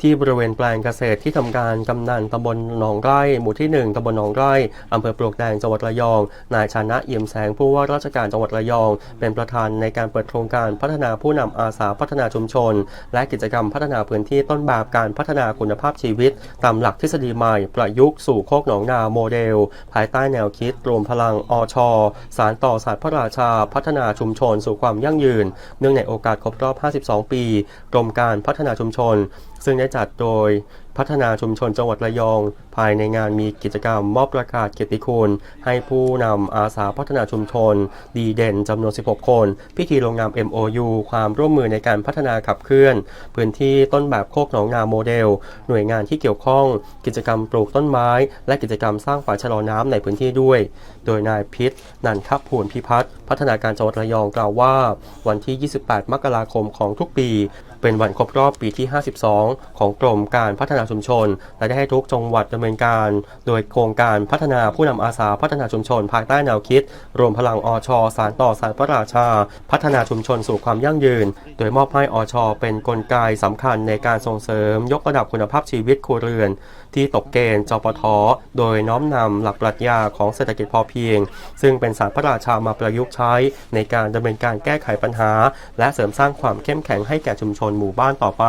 ที่บริเวณแปลงเกษตรที่ทำการกำนันตำบลหนองไร่หมู่ที่ 1ตำบลหนองไร่อำเภอปลวกแดงจังหวัดระยอง นายชานะเอี่ยมแสงผู้ว่าราชการจังหวัดระยอง เป็นประธานในการเปิดโครงการพัฒนาผู้นำอาสาพัฒนาชุมชน และกิจกรรมพัฒนาพื้นที่ต้นแบบการพัฒนาคุณภาพชีวิต ตามหลักทฤษฎีใหม่ประยุกต์สู่โคกหนองนาโมเดล ภายใต้แนวคิดรวมพลังอชสารต่อศาสตร์พระราชาพัฒนาชุมชน สู่ความยั่งยืน เนื่องในโอกาสครบรอบ 52 ปีกรมการพัฒนาชุมชนซึ่งได้จัดโดย พัฒนาชุมชนจังหวัดระยอง ภายในงานมีกิจกรรมมอบประกาศเกียรติคุณ ให้ผู้นำอาสาพัฒนาชุมชน ดีเด่นจำนวน 16 คน พิธีลงนาม MOU ความร่วมมือในการพัฒนาขับเคลื่อน พื้นที่ต้นแบบโคกหนองนาโมเดล หน่วยงานที่เกี่ยวข้อง กิจกรรมปลูกต้นไม้ และกิจกรรมสร้างฝายชะลอน้ำในพื้นที่ด้วย โดยนายพิษนันทภูลพิพัฒน์พัฒนาการจังหวัดระยองกล่าวว่า วันที่ 28 มกราคมของทุกปี เป็นวันครบรอบปีที่ 52 ของกรมการพัฒนาชุมชน และได้ให้ทุกจังหวัดดำเนินการ โดยโครงการพัฒนาผู้นำอาสาพัฒนาชุมชน ภายใต้แนวคิด รวมพลังอชสารต่อสารพระราชา พัฒนาชุมชนสู่ความยั่งยืน โดยมอบให้อชเป็นนกลไกสำคัญในการส่งเสริม ยกระดับคุณภาพชีวิตครัวเรือน ที่ตกเกณฑ์จปทโดยน้อมนำหลักปรัชญาของเศรษฐกิจพอเพียง ซึ่งเป็นสารพระราชามาประยุกต์ใช้ ในการดำเนินการแก้ไขปัญหา และเสริมสร้างความเข้มแข็งให้แก่ชุมชนหมู่บ้านต่อไป